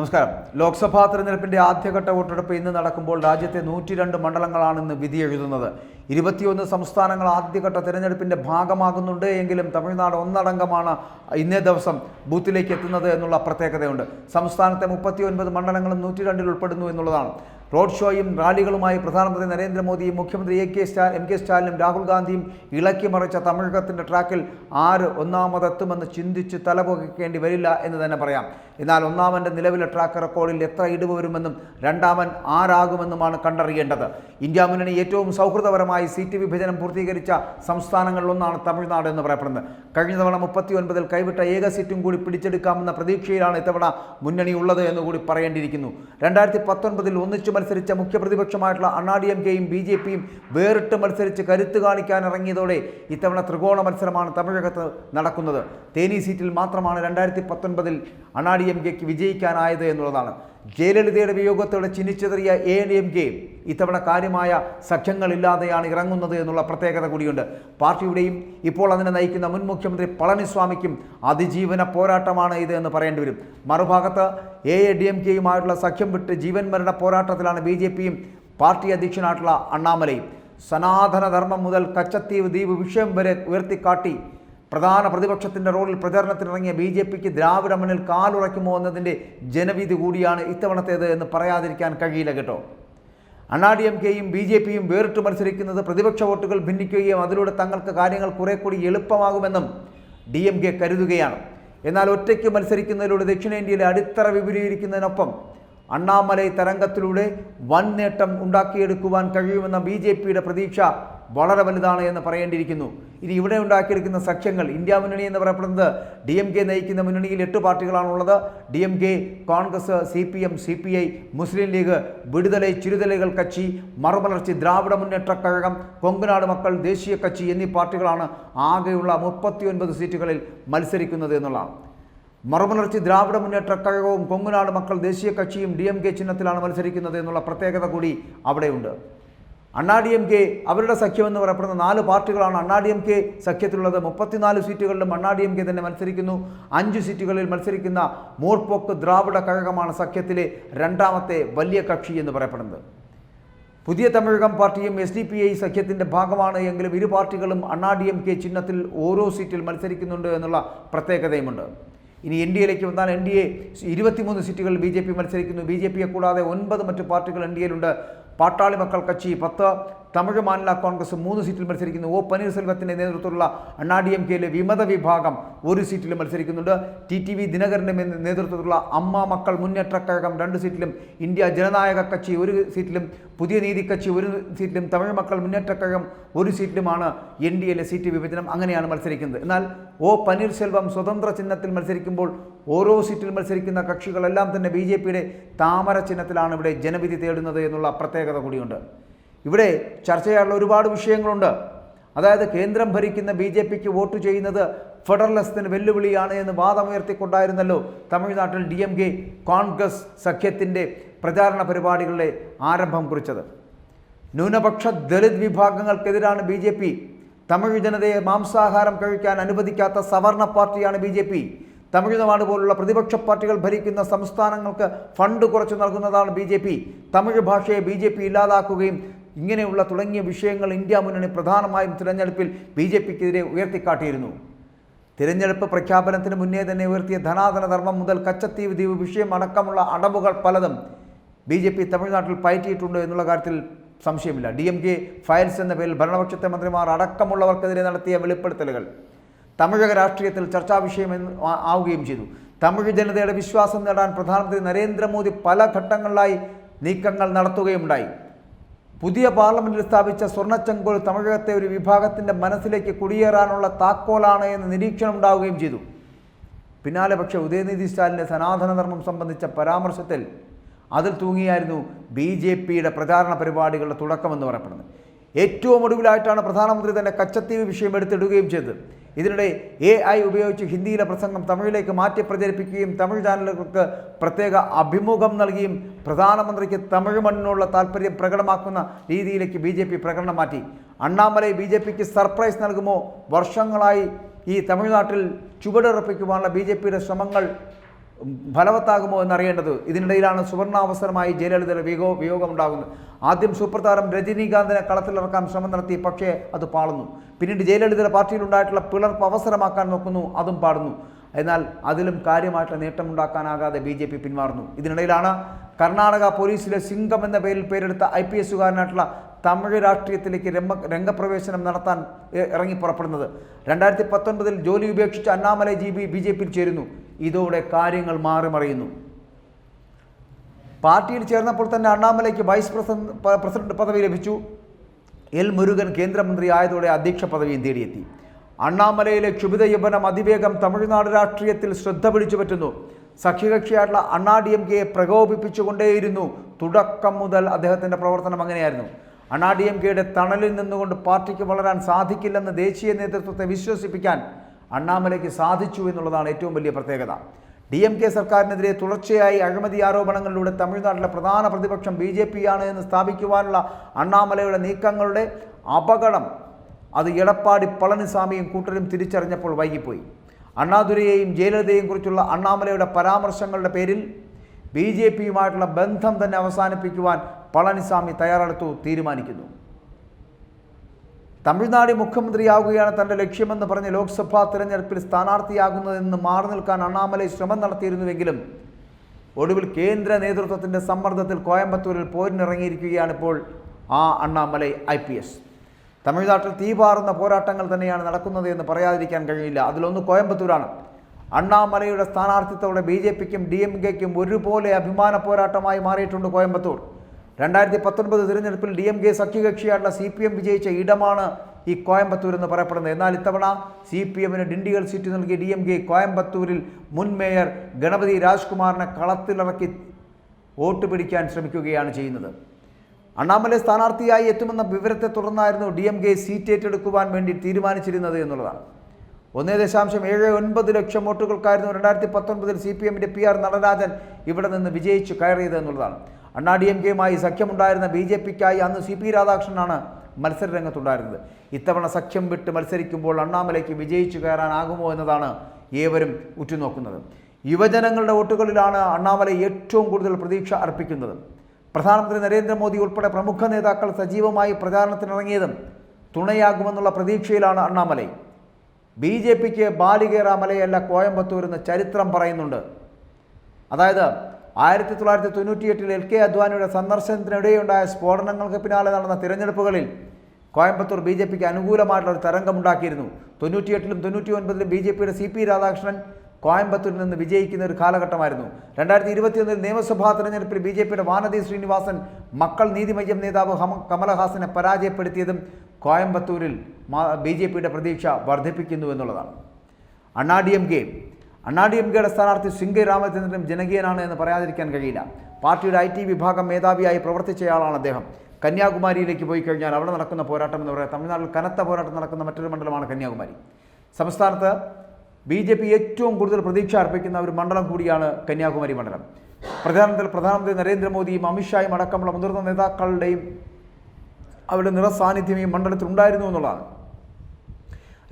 നമസ്കാരം. ലോക്സഭാ തെരഞ്ഞെടുപ്പിന്റെ ആദ്യഘട്ട വോട്ടെടുപ്പ് ഇന്ന് നടക്കുമ്പോൾ രാജ്യത്തെ നൂറ്റി രണ്ട് മണ്ഡലങ്ങളാണ് ഇന്ന് വിധി എഴുതുന്നത്. ഇരുപത്തിയൊന്ന് സംസ്ഥാനങ്ങൾ ആദ്യഘട്ട തെരഞ്ഞെടുപ്പിന്റെ ഭാഗമാകുന്നുണ്ട് എങ്കിലും തമിഴ്നാട് ഒന്നടങ്കമാണ് ഇന്നേ ദിവസം ബൂത്തിലേക്ക് എത്തുന്നത് എന്നുള്ള പ്രത്യേകതയുണ്ട്. സംസ്ഥാനത്തെ മുപ്പത്തി ഒൻപത് മണ്ഡലങ്ങളും നൂറ്റി രണ്ടിൽ ഉൾപ്പെടുന്നു എന്നുള്ളതാണ്. റോഡ് ഷോയും റാലികളുമായി പ്രധാനമന്ത്രി നരേന്ദ്രമോദിയും മുഖ്യമന്ത്രി എ കെ സ്റ്റാ എം കെ സ്റ്റാലിനും രാഹുൽ ഗാന്ധിയും ഇളക്കി മറിച്ച തമിഴകത്തിന്റെ ട്രാക്കിൽ ആര് ഒന്നാമതെത്തുമെന്ന് ചിന്തിച്ച് തലപൊക്കേണ്ടി വരില്ല എന്ന് തന്നെ പറയാം. എന്നാൽ ഒന്നാമന്റെ നിലവിലെ ട്രാക്ക് റെക്കോർഡിൽ എത്ര ഇടിവ് വരുമെന്നും രണ്ടാമൻ ആരാകുമെന്നുമാണ് കണ്ടറിയേണ്ടത്. ഇന്ത്യ മുന്നണി ഏറ്റവും സൗഹൃദപരമായി സീറ്റ് വിഭജനം പൂർത്തീകരിച്ച സംസ്ഥാനങ്ങളിലൊന്നാണ് തമിഴ്നാട് എന്ന് പറയപ്പെടുന്നത്. കഴിഞ്ഞ തവണ മുപ്പത്തി ഒൻപതിൽ കൈവിട്ട ഏക സീറ്റും കൂടി പിടിച്ചെടുക്കാമെന്ന പ്രതീക്ഷയിലാണ് ഇത്തവണ മുന്നണി ഉള്ളത് എന്നുകൂടി പറയേണ്ടിയിരിക്കുന്നു. രണ്ടായിരത്തി പത്തൊൻപതിൽ ഒന്നിച്ചു മത്സരിച്ച മുഖ്യപ്രതിപക്ഷമായിട്ടുള്ള അണ്ണാ ഡി എം കെയും ബി ജെ പിയും വേറിട്ട് മത്സരിച്ച് കരുത്ത് കാണിക്കാൻ ഇറങ്ങിയതോടെ ഇത്തവണ ത്രികോണ മത്സരമാണ് തമിഴകത്ത് നടക്കുന്നത്. തേനി സീറ്റിൽ മാത്രമാണ് രണ്ടായിരത്തി പത്തൊൻപതിൽ അണ്ണാ ഡി എം കെക്ക് വിജയിക്കാനായത് എന്നുള്ളതാണ്. ജയലളിതയുടെ വിയോഗത്തോടെ ചിന്നിച്ചെറിയ എ എൻ എം കെ ഇത്തവണ കാര്യമായ സഖ്യങ്ങളില്ലാതെയാണ് ഇറങ്ങുന്നത് എന്നുള്ള പ്രത്യേകത കൂടിയുണ്ട്. പാർട്ടിയുടെയും ഇപ്പോൾ അതിനെ നയിക്കുന്ന മുൻ മുഖ്യമന്ത്രി പളനിസ്വാമിക്കും അതിജീവന പോരാട്ടമാണ് ഇത് എന്ന് പറയേണ്ടി വരും. മറുഭാഗത്ത് എ എ ഡി എം കെയുമായിട്ടുള്ള സഖ്യം വിട്ട് ജീവൻ മരണ പോരാട്ടത്തിലാണ് ബി ജെ പിയും പാർട്ടി അധ്യക്ഷനായിട്ടുള്ള അണ്ണാമലയും. സനാതനധർമ്മം മുതൽ കച്ചത്തീവ് ദ്വീപ് വിഷയം വരെ ഉയർത്തിക്കാട്ടി പ്രധാന പ്രതിപക്ഷത്തിന്റെ റോളിൽ പ്രചരണത്തിനിറങ്ങിയ ബി ജെ പിക്ക് ദ്രാവിഡ മണ്ണിൽ കാലുറയ്ക്കുമോ എന്നതിന്റെ ജനവിധി കൂടിയാണ് ഇത്തവണത്തേത് എന്ന് പറയാതിരിക്കാൻ കഴിയില്ല കേട്ടോ. അണ്ണാ ഡി എം കെയും ബി ജെ പിയും വേറിട്ട് മത്സരിക്കുന്നത് പ്രതിപക്ഷ വോട്ടുകൾ ഭിന്നിക്കുകയും അതിലൂടെ തങ്ങൾക്ക് കാര്യങ്ങൾ കുറെ കൂടി എളുപ്പമാകുമെന്നും ഡി എം കെ കരുതുകയാണ്. എന്നാൽ ഒറ്റയ്ക്ക് മത്സരിക്കുന്നതിലൂടെ ദക്ഷിണേന്ത്യയിലെ അടിത്തറ വിപുലീകരിക്കുന്നതിനൊപ്പം അണ്ണാമലൈ തരംഗത്തിലൂടെ വൻ നേട്ടം ഉണ്ടാക്കിയെടുക്കുവാൻ കഴിയുമെന്ന ബി ജെ പിയുടെ പ്രതീക്ഷ വളരെ വലുതാണ് എന്ന് പറയേണ്ടിയിരിക്കുന്നു. ഇനി ഇവിടെ ഉണ്ടാക്കിയെടുക്കുന്ന സഖ്യങ്ങൾ ഇന്ത്യ മുന്നണി എന്ന് പറയപ്പെടുന്നത് ഡി എം കെ നയിക്കുന്ന മുന്നണിയിൽ എട്ട് പാർട്ടികളാണുള്ളത്. D M K Congress C P M C P I Muslim League Viduthalai Chiruthaigal Katchi Marumalarchi Dravida മുന്നേറ്റ കഴകം കൊങ്കനാട് മക്കൾ ദേശീയ കക്ഷി എന്നീ പാർട്ടികളാണ് ആകെയുള്ള മുപ്പത്തിയൊൻപത് സീറ്റുകളിൽ മത്സരിക്കുന്നത് എന്നുള്ളതാണ്. മറുമലർച്ചി ദ്രാവിഡ മുന്നേറ്റ കഴകവും കൊങ്കുനാട് മക്കൾ ദേശീയ കക്ഷിയും ഡി എം കെ ചിഹ്നത്തിലാണ് മത്സരിക്കുന്നത് എന്നുള്ള പ്രത്യേകത കൂടി അവിടെയുണ്ട്. അണ്ണാ ഡി എം കെ അവരുടെ സഖ്യം എന്ന് പറയപ്പെടുന്ന നാല് പാർട്ടികളാണ് അണ്ണാ ഡി എം കെ സഖ്യത്തിലുള്ളത്. മുപ്പത്തിനാല് സീറ്റുകളിലും അണ്ണാ ഡി എം കെ തന്നെ മത്സരിക്കുന്നു. അഞ്ച് സീറ്റുകളിൽ മത്സരിക്കുന്ന മോർപോക്ക് ദ്രാവിഡ കഴകമാണ് സഖ്യത്തിലെ രണ്ടാമത്തെ വലിയ കക്ഷി എന്ന് പറയപ്പെടുന്നത്. പുതിയ തമിഴകം പാർട്ടിയും എസ് ഡി പി ഐ സഖ്യത്തിന്റെ ഭാഗമാണ് എങ്കിലും ഇരു പാർട്ടികളും അണ്ണാ ഡി എം കെ ചിഹ്നത്തിൽ ഓരോ സീറ്റിൽ മത്സരിക്കുന്നുണ്ട് എന്നുള്ള പ്രത്യേകതയുമുണ്ട്. ഇനി എൻ ഡി എയിലേക്ക് വന്നാൽ എൻ ഡി എ ഇരുപത്തിമൂന്ന് സീറ്റുകളിൽ ബി ജെ പി മത്സരിക്കുന്നു. ബി ജെ പിയെ കൂടാതെ ഒൻപത് മറ്റ് പാർട്ടികൾ എൻ ഡി എയിലുണ്ട് പാട്ടാളി മക്കൾ കച്ചി പത്ത് തമിഴ് മാനില കോൺഗ്രസ് മൂന്ന് സീറ്റിൽ മത്സരിക്കുന്നു. ഒ പനീർസെൽവത്തിന്റെ നേതൃത്വത്തിലുള്ള അണ്ണാ ഡി എം കെയിലെ വിമത വിഭാഗം ഒരു സീറ്റിൽ മത്സരിക്കുന്നുണ്ട്. ടി ടി വി ദിനകരന്റെ നേതൃത്വത്തിലുള്ള അമ്മ മക്കൾ മുന്നേറ്റ കഴകം രണ്ട് സീറ്റിലും ഇന്ത്യ ജനനായക കക്ഷി ഒരു സീറ്റിലും പുതിയ നീതി കക്ഷി ഒരു സീറ്റിലും തമിഴ് മക്കൾ മുന്നേറ്റ കഴകം ഒരു സീറ്റിലുമാണ് എൻ ഡി എയിലെ സീറ്റ് വിഭജനം അങ്ങനെയാണ് മത്സരിക്കുന്നത്. എന്നാൽ ഒ പനീർസെൽവം സ്വതന്ത്ര ചിഹ്നത്തിൽ മത്സരിക്കുമ്പോൾ ഓരോ സീറ്റിൽ മത്സരിക്കുന്ന കക്ഷികളെല്ലാം തന്നെ ബി ജെ പിയുടെ താമര ചിഹ്നത്തിലാണ് ഇവിടെ ജനവിധി തേടുന്നത് എന്നുള്ള പ്രത്യേകത കൂടിയുണ്ട്. ഇവിടെ ചർച്ച ചെയ്യാനുള്ള ഒരുപാട് വിഷയങ്ങളുണ്ട്. അതായത് കേന്ദ്രം ഭരിക്കുന്ന ബി ജെ പിക്ക് വോട്ട് ചെയ്യുന്നത് ഫെഡറലിസത്തിന് വെല്ലുവിളിയാണ് എന്ന് വാദമുയർത്തിക്കൊണ്ടായിരുന്നല്ലോ തമിഴ്നാട്ടിൽ ഡി എം കെ കോൺഗ്രസ് സഖ്യത്തിന്റെ പ്രചാരണ പരിപാടികളുടെ ആരംഭം കുറിച്ചത്. ന്യൂനപക്ഷ ദളിത് വിഭാഗങ്ങൾക്കെതിരാണ് ബി ജെ പി. തമിഴ് ജനതയെ മാംസാഹാരം കഴിക്കാൻ അനുവദിക്കാത്ത സവർണ പാർട്ടിയാണ് ബി ജെ പി. തമിഴ്നാട് പോലുള്ള പ്രതിപക്ഷ പാർട്ടികൾ ഭരിക്കുന്ന സംസ്ഥാനങ്ങൾക്ക് ഫണ്ട് കുറച്ചു നൽകുന്നതാണ് ബി ജെ പി. തമിഴ് ഭാഷയെ ബി ജെ പി ഇല്ലാതാക്കുകയും ഇങ്ങനെയുള്ള തുടങ്ങിയ വിഷയങ്ങൾ ഇന്ത്യ മുന്നണി പ്രധാനമായും തിരഞ്ഞെടുപ്പിൽ ബി ജെ പിക്കെതിരെ ഉയർത്തിക്കാട്ടിയിരുന്നു. തിരഞ്ഞെടുപ്പ് പ്രഖ്യാപനത്തിന് മുന്നേ തന്നെ ഉയർത്തിയ ധനാധന ധർമ്മം മുതൽ കച്ചത്തീവ് ദ്വീപ് വിഷയം അടക്കമുള്ള അടവുകൾ പലതും ബി ജെ പി തമിഴ്നാട്ടിൽ പയറ്റിയിട്ടുണ്ട് എന്നുള്ള കാര്യത്തിൽ സംശയമില്ല. ഡി എം കെ ഫയൽസ് എന്ന പേരിൽ ഭരണപക്ഷത്തെ മന്ത്രിമാർ അടക്കമുള്ളവർക്കെതിരെ നടത്തിയ വെളിപ്പെടുത്തലുകൾ. തമിഴക രാഷ്ട്രീയത്തിൽ ചർച്ചാ വിഷയമെന്ന് ആവുകയും ചെയ്തു. തമിഴ് ജനതയുടെ വിശ്വാസം നേടാൻ പ്രധാനമന്ത്രി നരേന്ദ്രമോദി പല ഘട്ടങ്ങളിലായി നീക്കങ്ങൾ നടത്തുകയുണ്ടായി പുതിയ പാർലമെന്റിൽ സ്ഥാപിച്ച സ്വർണച്ചെങ്കോൽ തമിഴകത്തെ ഒരു വിഭാഗത്തിന്റെ മനസ്സിലേക്ക് കുടിയേറാനുള്ള താക്കോലാണ് എന്ന് നിരീക്ഷണം ഉണ്ടാവുകയും ചെയ്തു. പിന്നാലെ പക്ഷേ ഉദയനിധി സ്റ്റാലിന്റെ സനാതനധർമ്മം സംബന്ധിച്ച പരാമർശത്തിൽ അതിൽ തൂങ്ങിയായിരുന്നു ബി ജെ പിയുടെ പ്രചാരണ പരിപാടികളുടെ തുടക്കമെന്ന് പറയപ്പെടുന്നത്. ഏറ്റവും ഒടുവിലായിട്ടാണ് പ്രധാനമന്ത്രി തന്നെ കച്ചത്തീവ് വിഷയം എടുത്തിടുകയും ചെയ്തത്. ഇതിനിടെ എ ഐ ഉപയോഗിച്ച് ഹിന്ദിയിലെ പ്രസംഗം തമിഴിലേക്ക് മാറ്റി പ്രചരിപ്പിക്കുകയും തമിഴ് ചാനലുകൾക്ക് പ്രത്യേക അഭിമുഖം നൽകിയും പ്രധാനമന്ത്രിക്ക് തമിഴ് മണ്ണിനുള്ള താല്പര്യം പ്രകടമാക്കുന്ന രീതിയിലേക്ക് ബി ജെ പി പ്രകടനം മാറ്റി. അണ്ണാമലൈ ബി ജെ പിക്ക് സർപ്രൈസ് നൽകുമോ? വർഷങ്ങളായി ഈ തമിഴ്നാട്ടിൽ ചുവടുറപ്പിക്കുവാനുള്ള ബി ജെ പിയുടെ ശ്രമങ്ങൾ ഫലവത്താകുമോ എന്നറിയേണ്ടത് ഇതിനിടയിലാണ് സുവർണാവസരമായി ജയലളിതയുടെ വിയോഗ വിയോഗമുണ്ടാകുന്നത്. ആദ്യം സൂപ്പർ താരം രജനീകാന്തിനെ കളത്തിലിറക്കാൻ ശ്രമം നടത്തി പക്ഷേ അത് പാളുന്നു. പിന്നീട് ജയലളിതയുടെ പാർട്ടിയിലുണ്ടായിട്ടുള്ള പിളർപ്പ് അവസരമാക്കാൻ നോക്കുന്നു അതും പാടുന്നു. എന്നാൽ അതിലും കാര്യമായിട്ടുള്ള നേട്ടമുണ്ടാക്കാനാകാതെ ബി ജെ പി പിന്മാറുന്നു. ഇതിനിടയിലാണ് കർണാടക പോലീസിലെ സിംഗം എന്ന പേരിൽ പേരെടുത്ത ഐ പി എസുകാരനായിട്ടുള്ള തമിഴ് രാഷ്ട്രീയത്തിലേക്ക് രംഗ രംഗപ്രവേശനം നടത്താൻ ഇറങ്ങി പുറപ്പെടുന്നത്. രണ്ടായിരത്തി പത്തൊൻപതിൽ ജോലി ഉപേക്ഷിച്ച് Annamalai ji B B J പിയിൽ ചേരുന്നു. ഇതോടെ കാര്യങ്ങൾ മാറി മറിയുന്നു. പാർട്ടിയിൽ ചേർന്നപ്പോൾ തന്നെ അണ്ണാമലയ്ക്ക് വൈസ് പ്രസിഡന്റ് പ്രസിഡന്റ് പദവി ലഭിച്ചു. എൽ മുരുകൻ കേന്ദ്രമന്ത്രി ആയതോടെ അധ്യക്ഷ പദവിയും തേടിയെത്തി. അണ്ണാമലയിലെ ക്ഷുഭിത യൗവനം അതിവേഗം തമിഴ്നാട് രാഷ്ട്രീയത്തിൽ ശ്രദ്ധ പിടിച്ചു പറ്റുന്നു. സഖ്യകക്ഷിയായിട്ടുള്ള അണ്ണാ ഡി എം കെയെ പ്രകോപിപ്പിച്ചുകൊണ്ടേയിരുന്നു തുടക്കം മുതൽ അദ്ദേഹത്തിന്റെ പ്രവർത്തനം അങ്ങനെയായിരുന്നു. അണ്ണാ ഡി എം കെയുടെ തണലിൽ നിന്നുകൊണ്ട് പാർട്ടിക്ക് വളരാൻ സാധിക്കില്ലെന്ന് ദേശീയ നേതൃത്വത്തെ വിശ്വസിപ്പിക്കാൻ അണ്ണാമലയ്ക്ക് സാധിച്ചു എന്നുള്ളതാണ് ഏറ്റവും വലിയ പ്രത്യേകത. ഡി എം കെ സർക്കാരിനെതിരെ തുടർച്ചയായി അഴിമതി ആരോപണങ്ങളിലൂടെ തമിഴ്നാട്ടിലെ പ്രധാന പ്രതിപക്ഷം ബി ജെ പി ആണ് എന്ന് സ്ഥാപിക്കുവാനുള്ള അണ്ണാമലയുടെ നീക്കങ്ങളുടെ അപകടം അത് എടപ്പാടി പളനിസ്വാമിയും കൂട്ടരും തിരിച്ചറിഞ്ഞപ്പോൾ വൈകിപ്പോയി. അണ്ണാദുരയെയും ജയലളിതയെയും കുറിച്ചുള്ള അണ്ണാമലയുടെ പരാമർശങ്ങളുടെ പേരിൽ ബി ജെ പിയുമായിട്ടുള്ള ബന്ധം തന്നെ അവസാനിപ്പിക്കുവാൻ പളനിസ്വാമി തയ്യാറെടുത്തു തീരുമാനിക്കുന്നു. തമിഴ്നാട് മുഖ്യമന്ത്രിയാവുകയാണ് തന്റെ ലക്ഷ്യമെന്ന് പറഞ്ഞ് ലോക്സഭാ തിരഞ്ഞെടുപ്പിൽ സ്ഥാനാർത്ഥിയാകുന്നതെന്ന് മാറി നിൽക്കാൻ അണ്ണാമലൈ ശ്രമം നടത്തിയിരുന്നുവെങ്കിലും ഒടുവിൽ കേന്ദ്ര നേതൃത്വത്തിന്റെ സമ്മർദ്ദത്തിൽ കോയമ്പത്തൂരിൽ പോരിനിറങ്ങിയിരിക്കുകയാണ് ഇപ്പോൾ ആ അണ്ണാമലൈ ഐ പി എസ്. തമിഴ്നാട്ടിൽ തീപാറുന്ന പോരാട്ടങ്ങൾ തന്നെയാണ് നടക്കുന്നത് എന്ന് പറയാതിരിക്കാൻ കഴിയില്ല. അതിലൊന്ന് കോയമ്പത്തൂരാണ്. അണ്ണാമലയുടെ സ്ഥാനാർത്ഥിത്വത്തോടെ ബി ജെ പിക്കും ഡി എം കെക്കും ഒരുപോലെ അഭിമാന പോരാട്ടമായി മാറിയിട്ടുണ്ട് കോയമ്പത്തൂർ. രണ്ടായിരത്തി പത്തൊൻപത് തിരഞ്ഞെടുപ്പിൽ ഡി എം കെ സഖ്യകക്ഷിയായിട്ടുള്ള സി പി എം വിജയിച്ച ഇടമാണ് ഈ കോയമ്പത്തൂർ എന്ന് പറയപ്പെടുന്നത്. എന്നാൽ ഇത്തവണ സി പി എമ്മിന് ഡിണ്ടിഗൽ സീറ്റ് നൽകിയ ഡി എം കെ കോയമ്പത്തൂരിൽ മുൻ മേയർ ഗണപതി രാജ്കുമാറിനെ കളത്തിലിറക്കി വോട്ട് പിടിക്കാൻ ശ്രമിക്കുകയാണ് ചെയ്യുന്നത്. അണ്ണാമലൈ സ്ഥാനാർത്ഥിയായി എത്തുമെന്ന വിവരത്തെ തുടർന്നായിരുന്നു ഡി എം കെ സീറ്റ് ഏറ്റെടുക്കുവാൻ വേണ്ടി തീരുമാനിച്ചിരുന്നത് എന്നുള്ളതാണ്. ഒന്നേ ദശാംശം ഏഴ് ഒൻപത് ലക്ഷം വോട്ടുകൾക്കായിരുന്നു രണ്ടായിരത്തി പത്തൊൻപതിൽ സി പി എമ്മിന്റെ പി ആർ നടരാജൻ ഇവിടെ നിന്ന് വിജയിച്ചു കയറിയത് എന്നുള്ളതാണ്. അണ്ണാ ഡി എം കെയുമായി സഖ്യമുണ്ടായിരുന്ന ബി ജെ പിക്കായി അന്ന് സി പി രാധാകൃഷ്ണനാണ് മത്സര രംഗത്തുണ്ടായിരുന്നത് ഇത്തവണ സഖ്യം വിട്ട് മത്സരിക്കുമ്പോൾ അണ്ണാമലയ്ക്ക് വിജയിച്ചു കയറാനാകുമോ എന്നതാണ് ഏവരും ഉറ്റുനോക്കുന്നത്. യുവജനങ്ങളുടെ വോട്ടുകളിലാണ് അണ്ണാമല ഏറ്റവും കൂടുതൽ പ്രതീക്ഷ അർപ്പിക്കുന്നത്. പ്രധാനമന്ത്രി നരേന്ദ്രമോദി ഉൾപ്പെടെ പ്രമുഖ നേതാക്കൾ സജീവമായി പ്രചാരണത്തിനിറങ്ങിയതും തുണയാകുമെന്നുള്ള പ്രതീക്ഷയിലാണ് അണ്ണാമലൈ. ബി ജെ പിക്ക് ബാലികേറാമലയല്ല കോയമ്പത്തൂർ എന്ന് ചരിത്രം പറയുന്നുണ്ട്. അതായത് ആയിരത്തി തൊള്ളായിരത്തി തൊണ്ണൂറ്റിയെട്ടിൽ എൽ കെ അദ്വാനിയുടെ സന്ദർശനത്തിനിടെയുണ്ടായ സ്ഫോടനങ്ങൾക്ക് പിന്നാലെ നടന്ന തിരഞ്ഞെടുപ്പുകളിൽ കോയമ്പത്തൂർ ബി ജെ പിക്ക് അനുകൂലമായിട്ടുള്ള ഒരു തരംഗമുണ്ടാക്കിയിരുന്നു. തൊണ്ണൂറ്റിയെട്ടിലും തൊണ്ണൂറ്റി ഒൻപതിലും ബി ജെ പിയുടെ സി പി രാധാകൃഷ്ണൻ കോയമ്പത്തൂരിൽ നിന്ന് വിജയിക്കുന്ന ഒരു കാലഘട്ടമായിരുന്നു. രണ്ടായിരത്തി ഇരുപത്തിയൊന്നിൽ നിയമസഭാ തെരഞ്ഞെടുപ്പിൽ ബി ജെ പിയുടെ വാനതി ശ്രീനിവാസൻ മക്കൾ നീതിമയ്യം നേതാവ് കമലഹാസനെ പരാജയപ്പെടുത്തിയതും കോയമ്പത്തൂരിൽ ബി ജെ പിയുടെ പ്രതീക്ഷ വർദ്ധിപ്പിക്കുന്നു എന്നുള്ളതാണ്. Anna D M K Anna D M കെയുടെ സ്ഥാനാർത്ഥി സിംഗെ രാമചന്ദ്രനും ജനകീയനാണ് എന്ന് പറയാതിരിക്കാൻ കഴിയില്ല. പാർട്ടിയുടെ ഐ ടി വിഭാഗം മേധാവിയായി പ്രവർത്തിച്ചയാളാണ് അദ്ദേഹം. കന്യാകുമാരിയിലേക്ക് പോയി കഴിഞ്ഞാൽ അവിടെ നടക്കുന്ന പോരാട്ടം എന്ന് പറയുന്നത് തമിഴ്നാട്ടിൽ കനത്ത പോരാട്ടം നടക്കുന്ന മറ്റൊരു മണ്ഡലമാണ് കന്യാകുമാരി. സംസ്ഥാനത്ത് ബി ജെ പി ഏറ്റവും കൂടുതൽ പ്രതീക്ഷ അർപ്പിക്കുന്ന ഒരു മണ്ഡലം കൂടിയാണ് കന്യാകുമാരി മണ്ഡലം. പ്രധാനമന്ത്രി പ്രധാനമന്ത്രി നരേന്ദ്രമോദിയും അമിത്ഷായും അടക്കമുള്ള മുതിർന്ന നേതാക്കളുടെയും അവരുടെ നിറസാന്നിധ്യം ഈ മണ്ഡലത്തിൽ ഉണ്ടായിരുന്നു എന്നുള്ളതാണ്.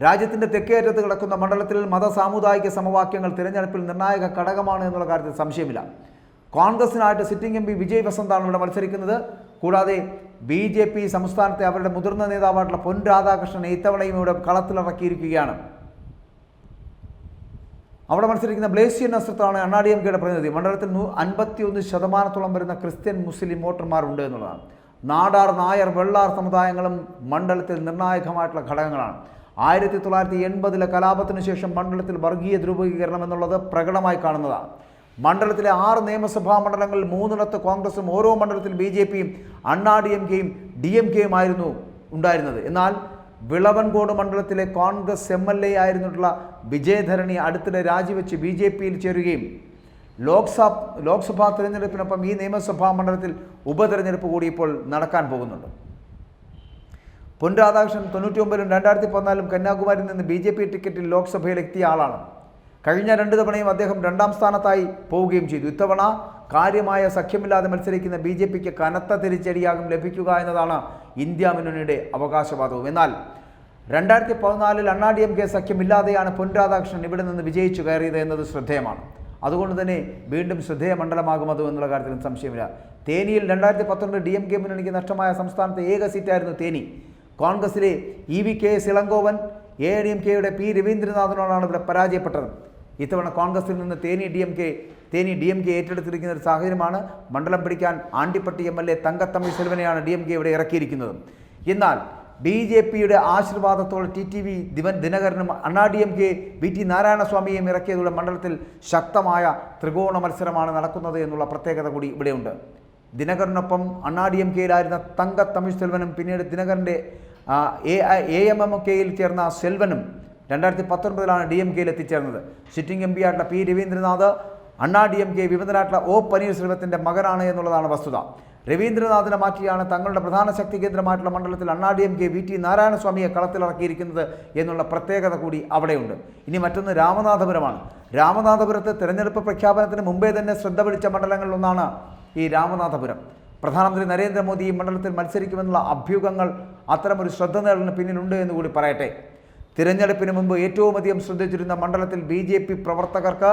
രാജ്യത്തിന്റെ തെക്കേയറ്റത്ത് കിടക്കുന്ന മണ്ഡലത്തിൽ മത സാമുദായിക സമവാക്യങ്ങൾ തിരഞ്ഞെടുപ്പിൽ നിർണായക ഘടകമാണ് എന്നുള്ള കാര്യത്തിൽ സംശയമില്ല. കോൺഗ്രസിനായിട്ട് സിറ്റിംഗ് എം പി വിജയ് വസന്താണ് ഇവിടെ മത്സരിക്കുന്നത്. കൂടാതെ ബി ജെ പി സംസ്ഥാനത്തെ അവരുടെ മുതിർന്ന നേതാവായിട്ടുള്ള പൊൻ രാധാകൃഷ്ണനെ ഇത്തവണയും ഇവിടെ കളത്തിലിറക്കിയിരിക്കുകയാണ്. അവിടെ മത്സരിക്കുന്ന ബ്ലേസിയൻ നസ്രത്താണ് അണ്ണാ ഡി എം കെയുടെ പ്രതിനിധി. മണ്ഡലത്തിൽ അൻപത്തി അൻപത്തിയൊന്ന് ശതമാനത്തോളം വരുന്ന ക്രിസ്ത്യൻ മുസ്ലിം വോട്ടർമാരുണ്ട് എന്നുള്ളതാണ്. നാടാർ നായർ വെള്ളാർ സമുദായങ്ങളും മണ്ഡലത്തിൽ നിർണായകമായിട്ടുള്ള ഘടകങ്ങളാണ്. ആയിരത്തി തൊള്ളായിരത്തി എൺപതിലെ കലാപത്തിന് ശേഷം മണ്ഡലത്തിൽ വർഗീയ ധ്രുവീകരണം എന്നുള്ളത് പ്രകടമായി കാണുന്നതാണ്. മണ്ഡലത്തിലെ ആറ് നിയമസഭാ മണ്ഡലങ്ങളിൽ മൂന്നിടത്ത് കോൺഗ്രസും ഓരോ മണ്ഡലത്തിൽ ബി ജെ പിയും അണ്ണാ ഡി എം കെയും ഡി എം കെയും ആയിരുന്നു ഉണ്ടായിരുന്നത്. എന്നാൽ വിളവൻകോട് മണ്ഡലത്തിലെ കോൺഗ്രസ് എം എൽ എ ആയിരുന്നിട്ടുള്ള വിജയധരണി അടുത്തിടെ രാജിവെച്ച് ബി ജെ പിയിൽ ചേരുകയും ലോക്സഭ ലോക്സഭാ തിരഞ്ഞെടുപ്പിനൊപ്പം ഈ നിയമസഭാ മണ്ഡലത്തിൽ ഉപതെരഞ്ഞെടുപ്പ് കൂടി ഇപ്പോൾ നടക്കാൻ പോകുന്നുണ്ട്. പൊൻ രാധാകൃഷ്ണൻ തൊണ്ണൂറ്റി ഒമ്പതിലും രണ്ടായിരത്തി പതിനാലിലും കന്യാകുമാരിയിൽ നിന്ന് ബി ജെ പി ടിക്കറ്റിൽ ലോക്സഭയിൽ എത്തിയ ആളാണ്. കഴിഞ്ഞ രണ്ട് തവണയും അദ്ദേഹം രണ്ടാം സ്ഥാനത്തായി പോവുകയും ചെയ്തു. ഇത്തവണ കാര്യമായ സഖ്യമില്ലാതെ മത്സരിക്കുന്ന ബി ജെ പിക്ക് കനത്ത തിരിച്ചടിയാകും ലഭിക്കുക എന്നതാണ് ഇന്ത്യ മുന്നണിയുടെ അവകാശവാദവും. എന്നാൽ രണ്ടായിരത്തി പതിനാലിൽ അണ്ണാ ഡി എം കെ സഖ്യമില്ലാതെയാണ് പൊൻ രാധാകൃഷ്ണൻ ഇവിടെ നിന്ന് വിജയിച്ചു കയറിയത് എന്നത് ശ്രദ്ധേയമാണ്. അതുകൊണ്ട് തന്നെ വീണ്ടും ശ്രദ്ധേയ മണ്ഡലമാകും അത് എന്നുള്ള കാര്യത്തിലും സംശയമില്ല. തേനിയിൽ രണ്ടായിരത്തി പത്തൊൻപത് ഡി എം കെ മുന്നണിക്ക് നഷ്ടമായ സംസ്ഥാനത്തെ ഏക സീറ്റായിരുന്നു തേനി. കോൺഗ്രസിലെ E V K S Elangovan A D M കെയുടെ പി രവീന്ദ്രനാഥനോടാണ് ഇവിടെ പരാജയപ്പെട്ടത്. ഇത്തവണ കോൺഗ്രസിൽ നിന്ന് Theni D M K Theni D M K ഏറ്റെടുത്തിരിക്കുന്ന ഒരു സാഹചര്യമാണ് മണ്ഡലം പിടിക്കാൻ Andipatti M L A Thangatamil സെൽവനെയാണ് D M K ഇവിടെ ഇറക്കിയിരിക്കുന്നത്. എന്നാൽ ബി ജെ പിയുടെ ആശീർവാദത്തോടെ ടി ടി വി ദിവൻ ദിനകരനും Anna D M K V T നാരായണസ്വാമിയെയും ഇറക്കിയതോടെ മണ്ഡലത്തിൽ ശക്തമായ ത്രികോണ മത്സരമാണ് നടക്കുന്നത് എന്നുള്ള പ്രത്യേകത കൂടി ഇവിടെയുണ്ട്. ദിനകരനൊപ്പം അണ്ണാ ഡി എം കെയിലായിരുന്ന തങ്ക തമിഴ് സെൽവനും പിന്നീട് ദിനകരന്റെ എ എം എം കെയിൽ ചേർന്ന സെൽവനും രണ്ടായിരത്തി പത്തൊൻപതിലാണ് ഡി എം കെയിൽ എത്തിച്ചേർന്നത്. സിറ്റിംഗ് എം പി ആയിട്ടുള്ള P Ravindranath Anna D M K വിമതനായിട്ടുള്ള O പനീർസെൽവത്തിന്റെ മകനാണ് എന്നുള്ളതാണ് വസ്തുത. രവീന്ദ്രനാഥിനെ മാറ്റിയാണ് തങ്ങളുടെ പ്രധാന ശക്തി കേന്ദ്രമായിട്ടുള്ള മണ്ഡലത്തിൽ Anna D M K V T നാരായണസ്വാമിയെ കളത്തിലിറക്കിയിരിക്കുന്നത് എന്നുള്ള പ്രത്യേകത കൂടി അവിടെയുണ്ട്. ഇനി മറ്റൊന്ന് രാമനാഥപുരമാണ്. രാമനാഥപുരത്ത് തെരഞ്ഞെടുപ്പ് പ്രഖ്യാപനത്തിന് മുമ്പേ തന്നെ ശ്രദ്ധ പിടിച്ച മണ്ഡലങ്ങളിലൊന്നാണ് ഈ രാമനാഥപുരം. പ്രധാനമന്ത്രി നരേന്ദ്രമോദി ഈ മണ്ഡലത്തിൽ മത്സരിക്കുമെന്നുള്ള അഭ്യൂഹങ്ങൾ അത്തരമൊരു ശ്രദ്ധ നേടലിന് പിന്നിലുണ്ട് എന്ന് കൂടി പറയട്ടെ. തിരഞ്ഞെടുപ്പിന് മുമ്പ് ഏറ്റവും അധികം ശ്രദ്ധിച്ചിരുന്ന മണ്ഡലത്തിൽ ബി ജെ പി പ്രവർത്തകർക്ക്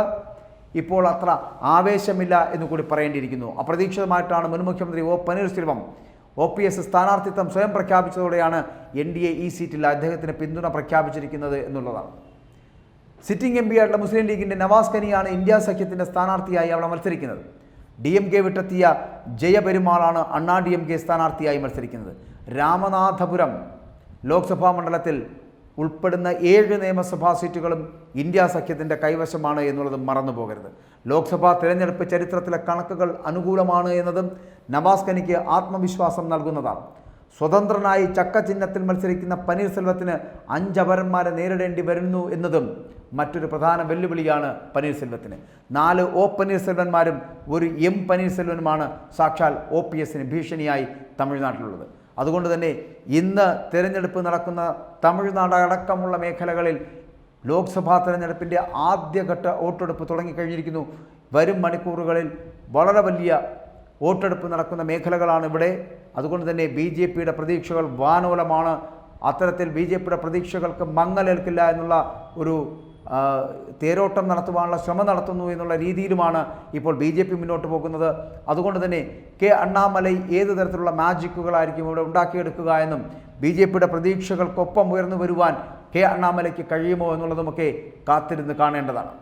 ഇപ്പോൾ അത്ര ആവേശമില്ല എന്ന് കൂടി പറയേണ്ടിയിരിക്കുന്നു. അപ്രതീക്ഷിതമായിട്ടാണ് മുൻ മുഖ്യമന്ത്രി O Panneerselvam O P S സ്ഥാനാർത്ഥിത്വം സ്വയം പ്രഖ്യാപിച്ചതോടെയാണ് എൻ ഡി എ ഈ സീറ്റിൽ അദ്ദേഹത്തിന് പിന്തുണ പ്രഖ്യാപിച്ചിരിക്കുന്നത് എന്നുള്ളതാണ്. സിറ്റിംഗ് എം പി ആയിട്ടുള്ള മുസ്ലിം ലീഗിന്റെ നവാസ് കനിയാണ് ഇന്ത്യ സഖ്യത്തിന്റെ സ്ഥാനാർത്ഥിയായി അവിടെ മത്സരിക്കുന്നത്. ഡി എം കെ വിട്ടെത്തിയ ജയപെരുമാളാണ് അണ്ണാ ഡി എം കെ സ്ഥാനാർത്ഥിയായി മത്സരിക്കുന്നത്. രാമനാഥപുരം ലോക്സഭാ മണ്ഡലത്തിൽ ഉൾപ്പെടുന്ന ഏഴ് നിയമസഭാ സീറ്റുകളും ഇന്ത്യ സഖ്യത്തിന്റെ കൈവശമാണ് എന്നുള്ളതും മറന്നു പോകരുത് ലോക്സഭാ തിരഞ്ഞെടുപ്പ് ചരിത്രത്തിലെ കണക്കുകൾ അനുകൂലമാണ് എന്നതും നവാസ് ഖനിക്ക് ആത്മവിശ്വാസം നൽകുന്നതാണ്. സ്വതന്ത്രനായി ചക്ക ചിഹ്നത്തിൽ മത്സരിക്കുന്ന പനീർസെൽവത്തിന് അഞ്ചപരന്മാരെ നേരിടേണ്ടി വരുന്നു എന്നതും മറ്റൊരു പ്രധാന വെല്ലുവിളിയാണ് പനീർസെൽവത്തിന്. നാല് ഒ പനീർസെൽവന്മാരും ഒരു എം പനീർസെൽവനുമാണ് സാക്ഷാൽ ഒ പി എസിന് ഭീഷണിയായി തമിഴ്നാട്ടിലുള്ളത്. അതുകൊണ്ട് തന്നെ ഇന്ന് തിരഞ്ഞെടുപ്പ് നടക്കുന്ന തമിഴ്നാട് അടക്കമുള്ള മേഖലകളിൽ ലോക്സഭാ തെരഞ്ഞെടുപ്പിന്റെ ആദ്യഘട്ട വോട്ടെടുപ്പ് തുടങ്ങിക്കഴിഞ്ഞിരിക്കുന്നു. വരും മണിക്കൂറുകളിൽ വളരെ വലിയ വോട്ടെടുപ്പ് നടക്കുന്ന മേഖലകളാണ് ഇവിടെ. അതുകൊണ്ട് തന്നെ ബി ജെ പിയുടെ പ്രതീക്ഷകൾ വാനോലമാണ്. അത്തരത്തിൽ ബി ജെ പിയുടെ പ്രതീക്ഷകൾക്ക് മങ്ങലേൽക്കില്ല എന്നുള്ള ഒരു തേരോട്ടം നടത്തുവാനുള്ള ശ്രമം നടത്തുന്നു എന്നുള്ള രീതിയിലുമാണ് ഇപ്പോൾ ബി ജെ പി മുന്നോട്ട് പോകുന്നത്. അതുകൊണ്ട് തന്നെ കെ അണ്ണാമലൈ ഏത് തരത്തിലുള്ള മാജിക്കുകളായിരിക്കും ഇവിടെ ഉണ്ടാക്കിയെടുക്കുക എന്നും ബി ജെ പിയുടെ പ്രതീക്ഷകൾക്കൊപ്പം ഉയർന്നു വരുവാൻ കെ അണ്ണാമലയ്ക്ക് കഴിയുമോ എന്നുള്ളതുമൊക്കെ കാത്തിരുന്ന് കാണേണ്ടതാണ്.